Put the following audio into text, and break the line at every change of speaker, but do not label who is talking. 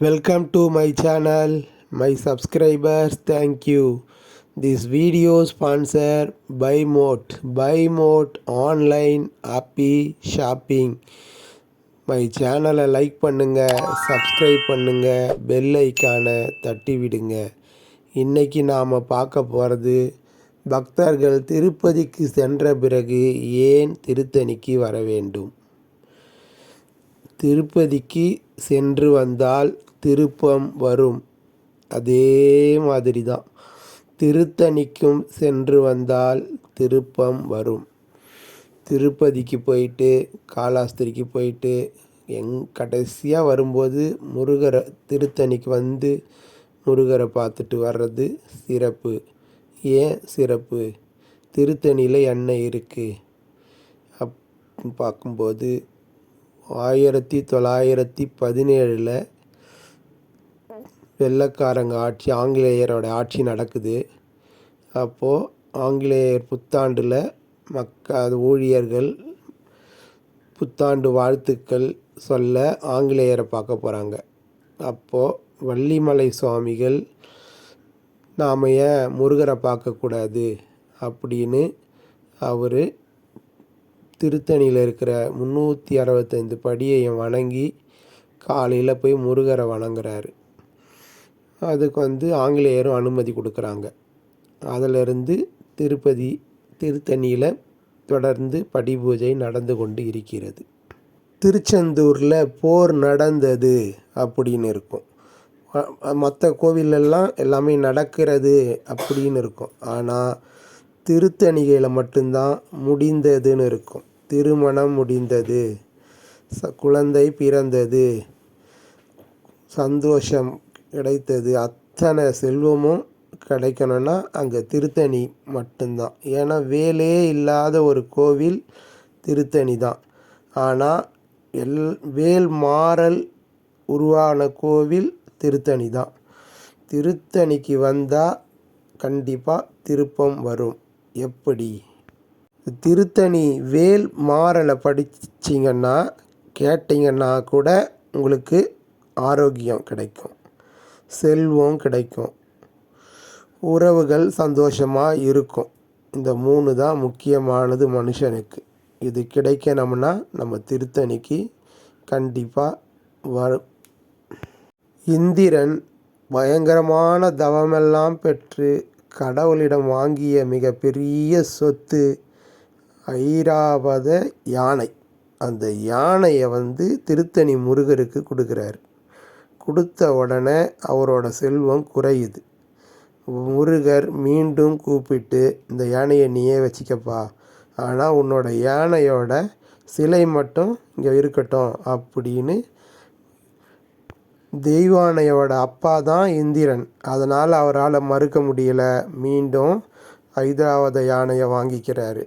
Welcome to my channel, my subscribers. Thank you. This video sponsored by Moat. Buy Moat online happy shopping. My சேனலை like பண்ணுங்கள் subscribe பண்ணுங்கள் bell ஐக்கானை தட்டி விடுங்க இன்றைக்கி நாம் பார்க்க போகிறது பக்தர்கள் திருப்பதிக்கு சென்ற பிறகு ஏன் திருத்தணிக்கு வர வேண்டும் திருப்பதிக்கு சென்று வந்தால் திருப்பம் வரும். அதே மாதிரி தான் திருத்தணிக்கும் சென்று வந்தால் திருப்பம் வரும். திருப்பதிக்கு போயிட்டு காலாஸ்திரிக்கு போயிட்டு எங் கடைசியாக வரும்போது முருகரை திருத்தணிக்கு வந்து முருகரை பார்த்துட்டு வர்றது சிறப்பு. ஏன் சிறப்பு? திருத்தணியில் என்ன இருக்குது அப் பார்க்கும்போது ஆயிரத்தி தொள்ளாயிரத்தி பதினேழில் வெள்ளைக்காரங்க ஆட்சி ஆங்கிலேயரோட ஆட்சி நடக்குது. அப்போது ஆங்கிலேயர் புத்தாண்டில் மக்க ஊழியர்கள் புத்தாண்டு வாழ்த்துக்கள் சொல்ல ஆங்கிலேயரை பார்க்க போகிறாங்க அப்போது வள்ளிமலை சுவாமிகள் நாம் ஏன் முருகரை பார்க்கக்கூடாது அப்படின்னு அவர் திருத்தணியில் இருக்கிற முந்நூற்றி அறுபத்தைந்து படியையும் வணங்கி காலையில் போய் முருகரை வணங்குறாரு. அதுக்கு வந்து ஆங்கிலேயரும் அனுமதி கொடுக்குறாங்க. அதிலிருந்து திருப்பதி திருத்தணியில் தொடர்ந்து படி பூஜை நடந்து கொண்டு இருக்கிறது. திருச்செந்தூரில் போர் நடந்தது அப்படின்னு இருக்கும். மற்ற கோவிலெல்லாம் எல்லாமே நடக்கிறது அப்படின்னு இருக்கும். ஆனால் திருத்தணிகையில் மட்டும்தான் முடிந்ததுன்னு இருக்கும். திருமணம் முடிந்தது குழந்தை பிறந்தது சந்தோஷம் கிடைத்தது. அத்தனை செல்வமும் கிடைக்கணும்னா அங்கே திருத்தணி மட்டும்தான். ஏன்னா வேலே இல்லாத ஒரு கோவில் திருத்தணி தான். ஆனால் எல் வேல் மாறல் உருவான கோவில் திருத்தணி தான். திருத்தணிக்கு வந்தால் கண்டிப்பாக திருப்பம் வரும். எப்படி? திருத்தணி வேல் மாறலை படிச்சிங்கன்னா கேட்டிங்கன்னா கூட உங்களுக்கு ஆரோக்கியம் கிடைக்கும். செல்வம் கிடைக்கும். உறவுகள் சந்தோஷமாக இருக்கும். இந்த மூணு தான் முக்கியமானது மனுஷனுக்கு. இது கிடைக்கணும்னா நம்ம திருத்தணிக்கு கண்டிப்பாக வரும் இந்திரன் பயங்கரமான தவமெல்லாம் பெற்று கடவுளிடம் வாங்கிய மிகப்பெரிய சொத்து ஐராவத யானை. அந்த யானையை வந்து திருத்தணி முருகருக்கு கொடுக்குறாரு. கொடுத்த உடனே அவரோட செல்வம் குறையுது. முருகர் மீண்டும் கூப்பிட்டு இந்த யானையை நீயே வச்சுக்கப்பா. ஆனால் உன்னோட யானையோட சிலை மட்டும் இங்கே இருக்கட்டும் அப்படின்னு தெய்வானையோட அப்பா தான் இந்திரன். அதனால் அவரால் மறுக்க முடியலை. மீண்டும் ஐதராவத யானையை வாங்கிக்கிறாரு.